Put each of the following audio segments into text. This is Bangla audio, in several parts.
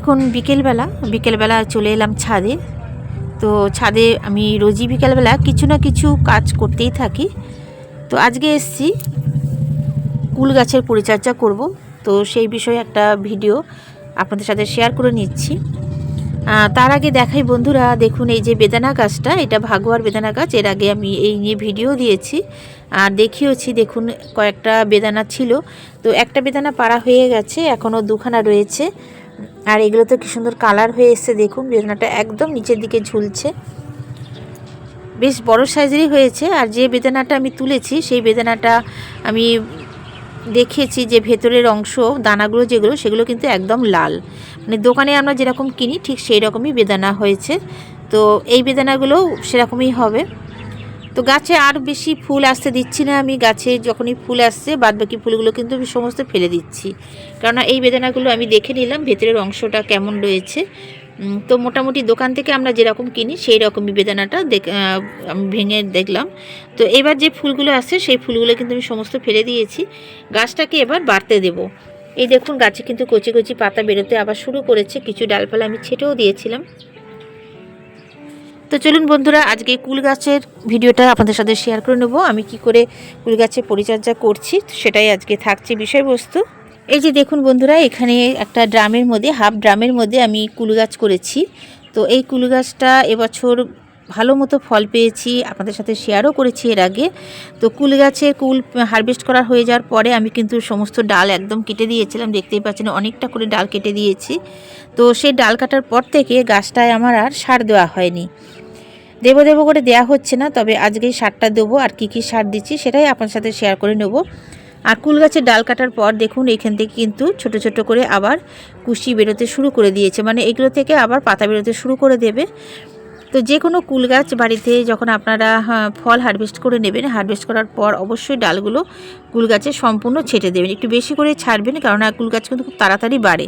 এখন বিকেলবেলা বিকেলবেলা চলে এলাম ছাদে। তো ছাদে আমি রোজই বিকেলবেলা কিছু না কিছু কাজ করতেই থাকি। তো আজকে এসছি, কুল গাছের পরিচর্যা করব। তো সেই বিষয়ে একটা ভিডিও আপনাদের সাথে শেয়ার করে নিচ্ছি। তার আগে দেখাই বন্ধুরা, দেখুন এই যে বেদানা গাছটা, এটা ভাগোয়ার বেদানা গাছ, এর আগে আমি এই নিয়ে ভিডিও দিয়েছি। আর দেখিয়েছি দেখুন কয়েকটা বেদানা ছিল। তো একটা বেদানা পাড়া হয়ে গেছে, এখনও দুখানা রয়েছে। আর এগুলো তো কি সুন্দর কালার হয়ে এসছে দেখুন বেদানাটা একদম নিচের দিকে ঝুলছে। বেশ বড় সাইজেরই হয়েছে, আর যে বেদানাটা আমি তুলেছি, সেই বেদানাটা আমি দেখেছি যে ভেতরের অংশ, দানাগুলো যেগুলো, সেগুলো কিন্তু একদম লাল। মানে দোকানে আমরা যেরকম কিনি, ঠিক সেই রকমই বেদানা হয়েছে। তো এই বেদানাগুলোও সেরকমই হবে। তো গাছে আর বেশি ফুল আসতে দিচ্ছি না আমি। গাছে যখনই ফুল আসছে, বাদবাকি ফুলগুলো কিন্তু আমি সমস্ত ফেলে দিচ্ছি। কেননা এই বেদানাগুলো আমি দেখে নিলাম, ভেতরের অংশটা কেমন রয়েছে। তো মোটামুটি দোকান থেকে আমরা যেরকম কিনি, সেই রকমই বেদানাটা আমি ভেঙে দেখলাম। তো এবার যে ফুলগুলো আছে সেই ফুলগুলো কিন্তু আমি সমস্ত ফেলে দিয়েছি। গাছটাকে এবার বাড়তে দেব। এই দেখুন, গাছে কিন্তু কচি কচি পাতা বেরোতে আবার শুরু করেছে। কিছু ডালপালা আমি ছেটেও দিয়েছিলাম। তো চলুন বন্ধুরা, আজকে কুল গাছের ভিডিওটা আপনাদের সাথে শেয়ার করে নেব। আমি কি করে কুল গাছের পরিচর্যা করছি, সেটাই আজকে থাকছে বিষয়বস্তু। এই যে দেখুন বন্ধুরা, এখানে একটা ড্রামের মধ্যে, হাফ ড্রামের মধ্যে আমি কুল গাছ করেছি। তো এই কুল গাছটা এবছর ভালো মতো ফল পেয়েছি, আপনাদের সাথে শেয়ারও করেছি এর আগে। তো কুল গাছে কুল হারভেস্ট করা হয়ে যাওয়ার পরে আমি কিন্তু সমস্ত ডাল একদম কেটে দিয়েছিলাম, দেখতেই পাচ্ছেন অনেকটা করে ডাল কেটে দিয়েছি। তো সেই ডাল কাটার পর থেকে গাছটায় আমার আর সার দেওয়া হয়নি। দেবো দেবো করে দেওয়া হচ্ছে না তবে আজকেই সারটা দেবো আর কী কী সার দিচ্ছি সেটাই আপনার সাথে শেয়ার করে নেব। আর কুল গাছের ডাল কাটার পর দেখুন এখান থেকে কিন্তু ছোট ছোট করে আবার কুশি বেরোতে শুরু করে দিয়েছে। মানে এগুলো থেকে আবার পাতা বেরোতে শুরু করে দেবে। তো যে কোনো কুল গাছ বাড়িতে যখন আপনারা হ্যাঁ, ফল হারভেস্ট করে নেবেন হারভেস্ট করার পর অবশ্যই ডালগুলো কুল গাছে সম্পূর্ণ ছেটে দেবেন। একটু বেশি করে ছাড়বেন কারণ কুল গাছ কিন্তু খুব তাড়াতাড়ি বাড়ে।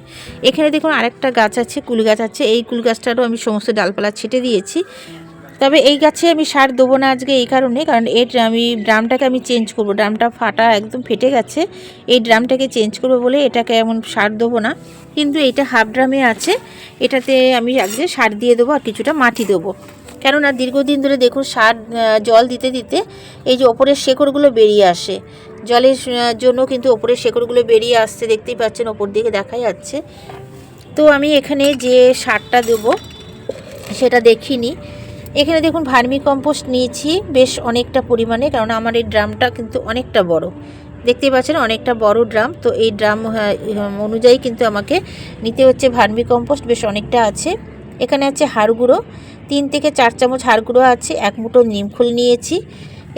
এখানে দেখুন আরেকটা গাছ আছে কুল গাছ আছে। এই কুল গাছটারও আমি সমস্ত ডালপালা ছেটে দিয়েছি। তবে এই গাছে আমি সার দেবো না আজকে এই কারণে, কারণ এর আমি ড্রামটাকে আমি চেঞ্জ করব। ড্রামটা ফাটা একদম ফেটে গেছে। এই ড্রামটাকে চেঞ্জ করব বলে এটাকে এমন সার দেবো না। কিন্তু এটা হাফ ড্রামে আছে। এটাতে আমি আজকে সার দিয়ে দেবো আর কিছুটা মাটি দেবো। কেননা দীর্ঘদিন ধরে দেখুন সার জল দিতে দিতে এই যে ওপরের শেকড়গুলো বেরিয়ে আসে। জলের জন্য কিন্তু ওপরের শেকড়গুলো বেরিয়ে আসছে, দেখতেই পাচ্ছেন ওপর দিকে দেখা যাচ্ছে। তো আমি এখানে যে সারটা দেবো, সেটা দেখিনি। এখানে দেখুন ভার্মি কম্পোস্ট নিয়েছি বেশ অনেকটা পরিমাণে, কারণ আমার এই ড্রামটা কিন্তু অনেকটা বড়। দেখতেই পাচ্ছেন অনেকটা বড় ড্রাম, তো এই ড্রাম অনুযায়ী কিন্তু আমাকে নিতে হচ্ছে ভার্মি কম্পোস্ট বেশ অনেকটা আছে। এখানে আছে হাড় গুঁড়ো তিন থেকে চার চামচ হাড় গুঁড়ো আছে, এক মুঠো নিমখোল নিয়েছি।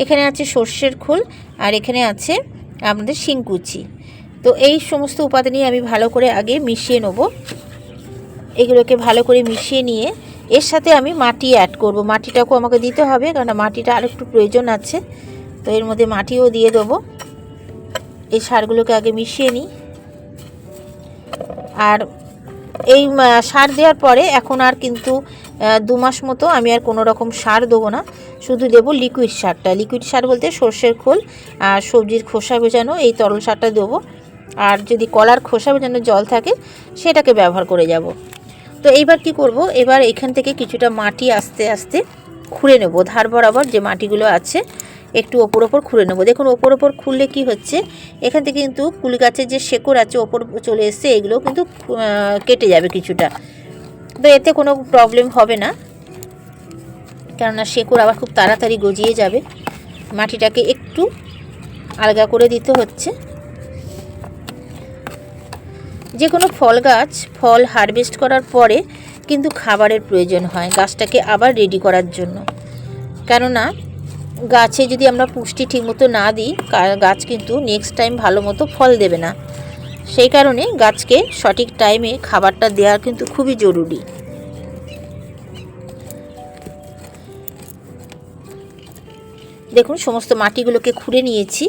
এখানে আছে সর্ষের খোল, আর এখানে আছে আমাদের শিংকুচি। তো এই সমস্ত উপাদানই আমি ভালো করে আগে মিশিয়ে নেব। এগুলোকে ভালো করে মিশিয়ে নিয়ে এর সাথে আমি মাটি অ্যাড করব। মাটিটাকেও আমাকে দিতে হবে কারণ মাটিটা আর একটু প্রয়োজন আছে। তো এর মধ্যে মাটিও দিয়ে দেবো। এই সারগুলোকে আগে মিশিয়ে নিই। আর এই সার দেওয়ার পরে এখন আর কিন্তু দু মাস মতো আমি আর কোনো রকম সার দেবো না। শুধু দেবো লিকুইড সারটা। লিকুইড সার বলতে সর্ষের খোল আর সবজির খোসা ভেজানো এই তরল সারটা দেবো। আর যদি কলার খোসা ভেজানো জল থাকে, সেটাকে ব্যবহার করে যাব। তো এইবার কি করব? এবার এখান থেকে কিছুটা মাটি আস্তে আস্তে খুঁড়ে নেব। ধার বরাবর যে মাটিগুলো আছে, একটু ওপর ওপর খুঁড়ে নেব। দেখুন, ওপর ওপর খুললে কি হচ্ছে? এখান থেকে কিন্তু কুল গাছের যে শেকড় আছে, ওপর চলে এসছে, এগুলো কিন্তু কেটে যাবে কিছুটা। তো এতে কোনো প্রবলেম হবে না। কেননা শেকড় আবার খুব তাড়াতাড়ি গজিয়ে যাবে। মাটিটাকে একটু আলগা করে দিতে হচ্ছে। যে কোনো ফল গাছ, ফল হারভেস্ট করার পরে কিন্তু খাবারের প্রয়োজন হয় গাছটাকে আবার রেডি করার জন্য। কেননা, গাছে যদি আমরা পুষ্টি ঠিকমতো না দিই গাছ কিন্তু নেক্সট টাইম ভালো মতো ফল দেবে না। সেই কারণে গাছকে সঠিক টাইমে খাবারটা দেওয়া কিন্তু খুবই জরুরি। দেখুন, সমস্ত মাটিগুলোকে খুঁড়ে নিয়েছি।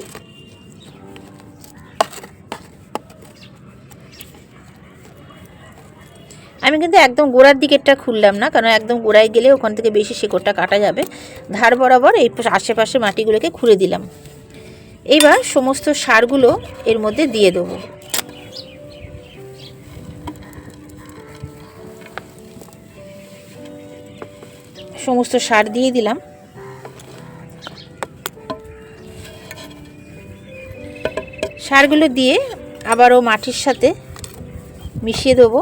আমি কিন্তু একদম গোড়ার দিকেরটা খুললাম না, কারণ একদম গোড়ায় গেলে ওখান থেকে বেশি শেকড়টা কাটা যাবে। ধার বরাবর এই আশেপাশে মাটিগুলোকে খুঁড়ে দিলাম। এবার সমস্ত সারগুলো এর মধ্যে দিয়ে দেবো। সমস্ত সার দিয়ে দিলাম। সারগুলো দিয়ে আবারও মাটির সাথে মিশিয়ে দেবো।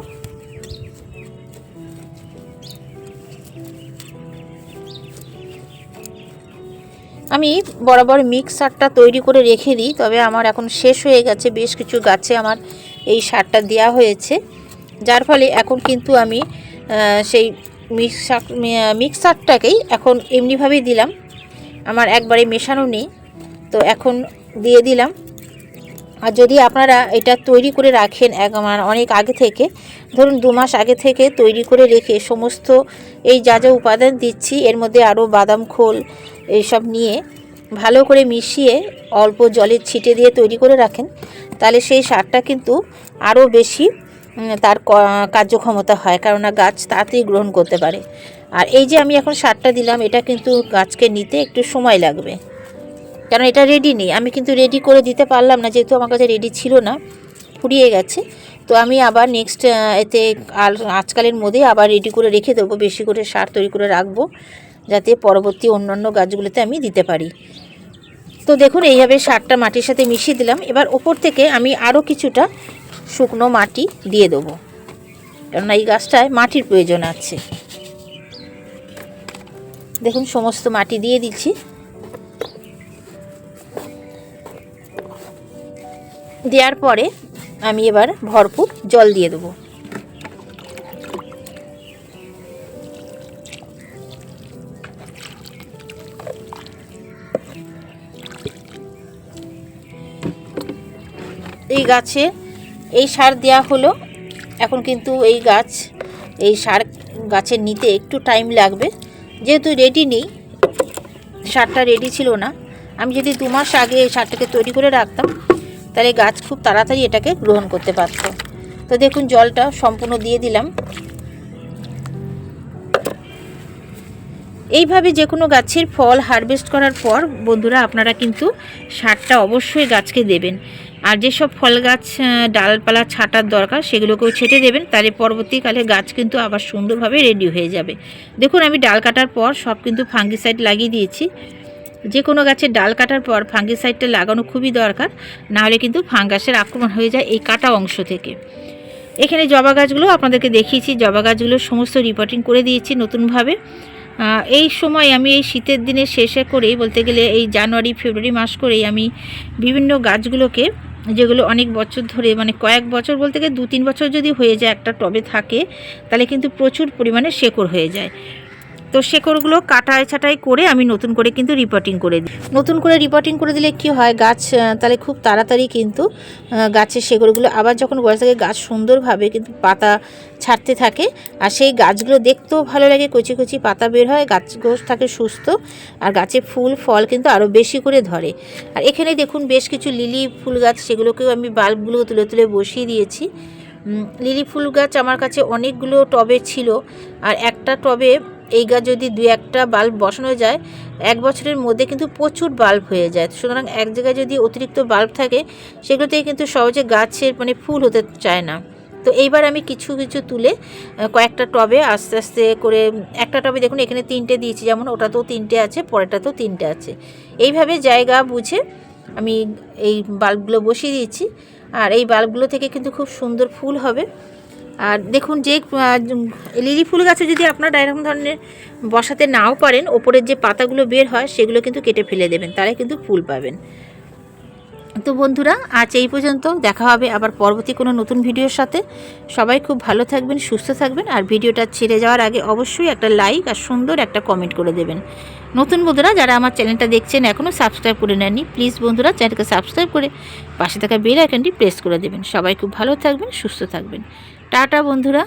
আমি বরাবর মিক্স সারটা তৈরি করে রেখে দিই, তবে আমার এখন শেষ হয়ে গেছে, বেশ কিছু গাছে আমার এই সারটা দেওয়া হয়েছে। যার ফলে এখন কিন্তু আমি সেই মিক্স মিক্স সারটাকেই এখন এমনিভাবেই দিলাম। আমার একবারে মেশানো নেই, তো এখন দিয়ে দিলাম। আর যদি আপনারা এটা তৈরি করে রাখেন এক, আমার অনেক আগে থেকে, ধরুন দু মাস আগে থেকে তৈরি করে রেখে সমস্ত এই যা যা উপাদান দিচ্ছি, এর মধ্যে আরও বাদাম খোল এইসব নিয়ে ভালো করে মিশিয়ে অল্প জলে ছিটে দিয়ে তৈরি করে রাখেন, তাহলে সেই সারটা কিন্তু আরও বেশি তার কার্যক্ষমতা হয়, কেননা গাছ তাড়াতাড়ি গ্রহণ করতে পারে। আর এই যে আমি এখন সারটা দিলাম, এটা কিন্তু গাছকে নিতে একটু সময় লাগবে। কারণ এটা রেডি নেই, আমি কিন্তু রেডি করে দিতে পারলাম না, যেহেতু আমার কাছে রেডি ছিল না, ফুরিয়ে গেছে। তো আমি আবার নেক্সট এতে আল, আজকালের মধ্যে আবার রেডি করে রেখে দেবো, বেশি করে সার তৈরি করে রাখব। যাতে পরবর্তী অন্যান্য গাছগুলোতে আমি দিতে পারি। তো দেখুন, এইভাবে সারটা মাটির সাথে মিশিয়ে দিলাম। এবার ওপর থেকে আমি আরও কিছুটা শুকনো মাটি দিয়ে দেবো। কেননা এই গাছটায় মাটির প্রয়োজন আছে। দেখুন, সমস্ত মাটি দিয়ে দিচ্ছি। দেওয়ার পরে আমি এবার ভরপুর জল দিয়ে দেবো। এই গাছে এই সার দেওয়া হলো। এখন কিন্তু এই গাছ, এই সার গাছের নিতে একটু টাইম লাগবে। যেহেতু রেডি নেই, সারটা রেডি ছিল না। আমি যদি দু মাস আগে এই সারটাকে তৈরি করে রাখতাম, তাহলে গাছ খুব তাড়াতাড়ি এটাকে গ্রহণ করতে পারত। তো দেখুন, জলটা সম্পূর্ণ দিয়ে দিলাম। এইভাবে যে কোনো গাছের ফল হারভেস্ট করার পর, বন্ধুরা, আপনারা কিন্তু সারটা অবশ্যই গাছকে দেবেন। আর যেসব ফল গাছ ডালপালা, ছাটার দরকার, সেগুলোকেও ছেটে দেবেন। তাহলে পরবর্তীকালে গাছ কিন্তু আবার সুন্দরভাবে রেডি হয়ে যাবে। দেখুন, আমি ডাল কাটার পর সব কিন্তু ফাঙ্গিসাইড লাগিয়ে দিয়েছি। যে কোনো গাছের ডাল কাটার পর ফাঙ্গিসাইডটা লাগানো খুবই দরকার, নাহলে কিন্তু ফাঙ্গাসের আক্রমণ হয়ে যায় এই কাটা অংশ থেকে। এখানে জবা গাছগুলো আপনাদেরকে দেখিয়েছি, জবা গাছগুলো সমস্ত রিপোর্টিং করে দিয়েছি নতুনভাবে। এই সময় আমি এই শীতের দিনের শেষে করেই বলতে গেলে এই জানুয়ারি, ফেব্রুয়ারি মাস করেই আমি বিভিন্ন গাছগুলোকে যেগুলো অনেক বছর ধরে মানে কয়েক বছর বলতে গেলে দু তিন বছর যদি হয়ে যায় একটা টবে থাকে, তাহলে কিন্তু প্রচুর পরিমাণে শেকড় হয়ে যায়। তো শেকড়গুলো কাটাই ছাটাই করে আমি নতুন করে কিন্তু রিপোর্টিং করে দিই। নতুন করে রিপোর্টিং করে দিলে কি হয়? গাছ তাহলে খুব তাড়াতাড়ি কিন্তু গাছের শেকড়গুলো আবার যখন বয়স থাকে গাছ সুন্দরভাবে কিন্তু পাতা ছাড়তে থাকে, আর সেই গাছগুলো দেখতেও ভালো লাগে, কচি কচি পাতা বের হয়, গাছ গাছগুলো থাকে সুস্থ, আর গাছে ফুল, ফল কিন্তু আরও বেশি করে ধরে। আর এখানে দেখুন বেশ কিছু লিলি ফুল গাছ, সেগুলোকেও আমি বাল্বগুলো তুলে তুলে বসিয়ে দিয়েছি। লিলি ফুল গাছ আমার কাছে অনেকগুলো টবে ছিল, আর একটা টবে এই গাছ যদি দু একটা বাল্ব বসানো যায়, এক বছরের মধ্যে কিন্তু প্রচুর বাল্ব হয়ে যায়। সুতরাং এক জায়গায় যদি অতিরিক্ত বাল্ব থাকে, সেগুলো থেকে কিন্তু সহজে গাছের মানে ফুল হতে চায় না। তো এইবার আমি কিছু কিছু তুলে কয়েকটা টবে আস্তে আস্তে করে, একটা টবে দেখুন এখানে তিনটে দিয়েছি, যেমন ওটাতেও তিনটে আছে, পরেরটাতেও তিনটে আছে। এইভাবে জায়গা বুঝে আমি এই বাল্বগুলো বসিয়ে দিয়েছি। আর এই বাল্বগুলো থেকে কিন্তু খুব সুন্দর ফুল হবে। আর দেখুন যে লিলি ফুল গাছে যদি আপনারা এরকম ধরনের বসাতে নাও পারেন ওপরের যে পাতাগুলো বের হয়, সেগুলো কিন্তু কেটে ফেলে দেবেন তাহলে কিন্তু ফুল পাবেন। তো বন্ধুরা, আজ এই পর্যন্ত দেখা হবে আবার পরবর্তী কোনো নতুন ভিডিওর সাথে। সবাই খুব ভালো থাকবেন, সুস্থ থাকবেন, আর ভিডিওটা ছেড়ে যাওয়ার আগে অবশ্যই একটা লাইক আর সুন্দর একটা কমেন্ট করে দেবেন। নতুন বন্ধুরা, যারা আমার চ্যানেলটা দেখছেন এখনও সাবস্ক্রাইব করে নেননি প্লিজ বন্ধুরা চ্যানেলকে সাবস্ক্রাইব করে পাশে থাকা বেল আইকনটি প্রেস করে দেবেন। সবাই খুব ভালো থাকবেন, সুস্থ থাকবেন। টাটা বন্ধুরা।